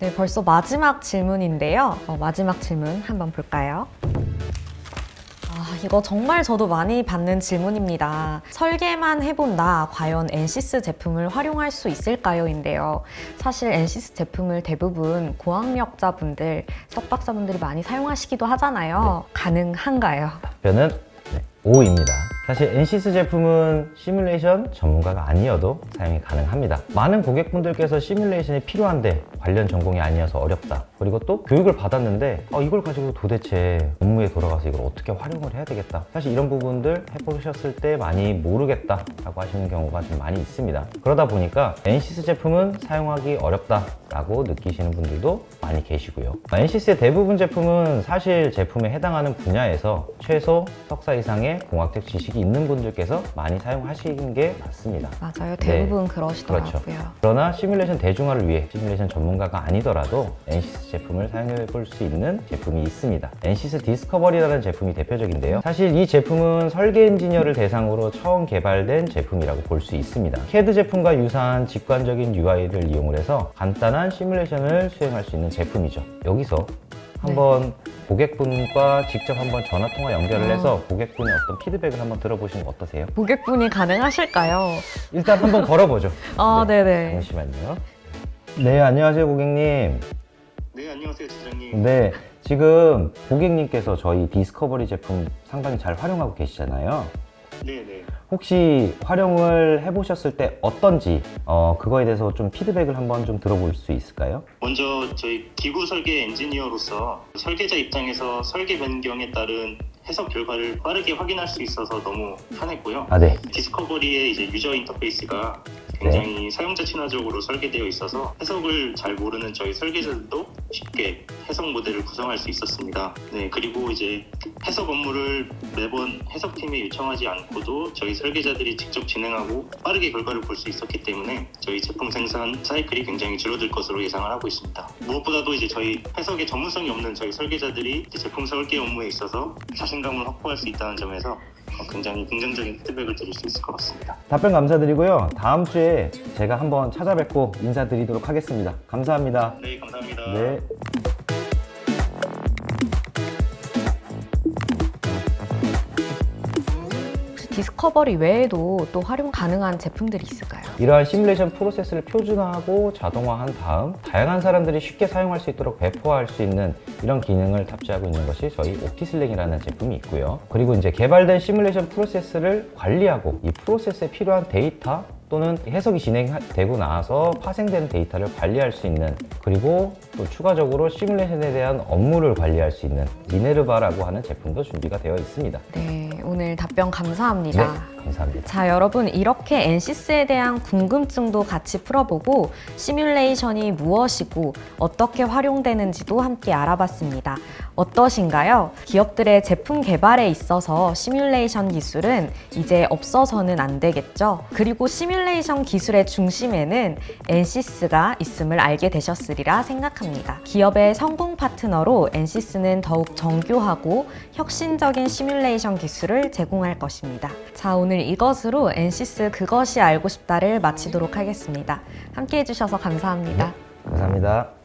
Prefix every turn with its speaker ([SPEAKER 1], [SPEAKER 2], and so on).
[SPEAKER 1] 네, 벌써 마지막 질문인데요. 어, 마지막 질문 한번 볼까요? 아, 이거 정말 저도 많이 받는 질문입니다. 설계만 해본다. 과연 엔시스 제품을 활용할 수 있을까요?인데요. 사실 엔시스 제품을 대부분 고학력자분들, 석박사분들이 많이 사용하시기도 하잖아요. 가능한가요?
[SPEAKER 2] 답변은 네, O입니다. 사실 NCS 제품은 시뮬레이션 전문가가 아니어도 사용이 가능합니다. 많은 고객분들께서 시뮬레이션이 필요한데 관련 전공이 아니어서 어렵다. 그리고 또 교육을 받았는데 어, 이걸 가지고 도대체 업무에 돌아가서 이걸 어떻게 활용을 해야 되겠다. 사실 이런 부분들 해보셨을 때 많이 모르겠다 라고 하시는 경우가 좀 많이 있습니다. 그러다 보니까 NCS 제품은 사용하기 어렵다 라고 느끼시는 분들도 많이 계시고요. NCS의 대부분 제품은 사실 제품에 해당하는 분야에서 최소 석사 이상의 공학적 지식이 있는 분들께서 많이 사용하시는 게 맞습니다.
[SPEAKER 1] 맞아요. 대부분 그러시더라고요.
[SPEAKER 2] 그러나 시뮬레이션 대중화를 위해 시뮬레이션 전문가가 아니더라도 NCS 제품을 사용해 볼 수 있는 제품이 있습니다. NCS 디스커버리라는 제품이 대표적인데요. 사실 이 제품은 설계 엔지니어를 대상으로 처음 개발된 제품이라고 볼 수 있습니다. CAD 제품과 유사한 직관적인 UI를 이용을 해서 간단한 시뮬레이션을 수행할 수 있는 제품이죠. 여기서 한번 고객분과 직접 한번 전화 통화 연결을
[SPEAKER 1] 아.
[SPEAKER 2] 해서 고객분의 어떤 피드백을 한번 들어보시는 거 어떠세요?
[SPEAKER 1] 고객분이 가능하실까요?
[SPEAKER 2] 일단 한번 걸어보죠.
[SPEAKER 1] 아,
[SPEAKER 2] 네.
[SPEAKER 1] 네네.
[SPEAKER 2] 잠시만요. 네, 안녕하세요, 고객님.
[SPEAKER 3] 네, 안녕하세요, 지장님.
[SPEAKER 2] 네, 지금 고객님께서 저희 디스커버리 제품 상당히 잘 활용하고 계시잖아요.
[SPEAKER 3] 네, 네.
[SPEAKER 2] 혹시 활용을 해보셨을 때 어떤지, 어, 그거에 대해서 좀 피드백을 한번 좀 들어볼 수 있을까요?
[SPEAKER 3] 먼저 저희 기구 설계 엔지니어로서 설계자 입장에서 설계 변경에 따른 해석 결과를 빠르게 확인할 수 있어서 너무 편했고요.
[SPEAKER 2] 아, 네.
[SPEAKER 3] 디스커버리의 이제 유저 인터페이스가 굉장히 사용자 친화적으로 설계되어 있어서 해석을 잘 모르는 저희 설계자들도 쉽게 해석 모델을 구성할 수 있었습니다. 네, 그리고 이제 해석 업무를 매번 해석팀에 요청하지 않고도 저희 설계자들이 직접 진행하고 빠르게 결과를 볼 수 있었기 때문에 저희 제품 생산 사이클이 굉장히 줄어들 것으로 예상을 하고 있습니다. 무엇보다도 이제 저희 해석에 전문성이 없는 저희 설계자들이 제품 설계 업무에 있어서 자신감을 확보할 수 있다는 점에서 어, 굉장히 긍정적인 피드백을 드릴 수 있을 것 같습니다.
[SPEAKER 2] 답변 감사드리고요. 다음 주에 제가 한번 찾아뵙고 인사드리도록 하겠습니다. 감사합니다.
[SPEAKER 3] 네, 감사합니다.
[SPEAKER 2] 네.
[SPEAKER 1] 디스커버리 외에도 또 활용 가능한 제품들이 있을까요?
[SPEAKER 2] 이러한 시뮬레이션 프로세스를 표준화하고 자동화한 다음 다양한 사람들이 쉽게 사용할 수 있도록 배포할 수 있는 이런 기능을 탑재하고 있는 것이 저희 옵티슬랭이라는 제품이 있고요. 그리고 이제 개발된 시뮬레이션 프로세스를 관리하고 이 프로세스에 필요한 데이터 또는 해석이 진행되고 나서 파생되는 데이터를 관리할 수 있는 그리고 또 추가적으로 시뮬레이션에 대한 업무를 관리할 수 있는 미네르바라고 하는 제품도 준비가 되어 있습니다.
[SPEAKER 1] 네, 오늘 답변 감사합니다.
[SPEAKER 2] 네, 감사합니다.
[SPEAKER 1] 자, 여러분 이렇게 엔시스에 대한 궁금증도 같이 풀어보고 시뮬레이션이 무엇이고 어떻게 활용되는지도 함께 알아봤습니다. 어떠신가요? 기업들의 제품 개발에 있어서 시뮬레이션 기술은 이제 없어서는 안 되겠죠. 그리고 시뮬 레이션 기술의 중심에는 엔시스가 있음을 알게 되셨으리라 생각합니다. 기업의 성공 파트너로 엔시스는 더욱 정교하고 혁신적인 시뮬레이션 기술을 제공할 것입니다. 자, 오늘 이것으로 엔시스 그것이 알고 싶다를 마치도록 하겠습니다. 함께 해주셔서 감사합니다.
[SPEAKER 2] 감사합니다.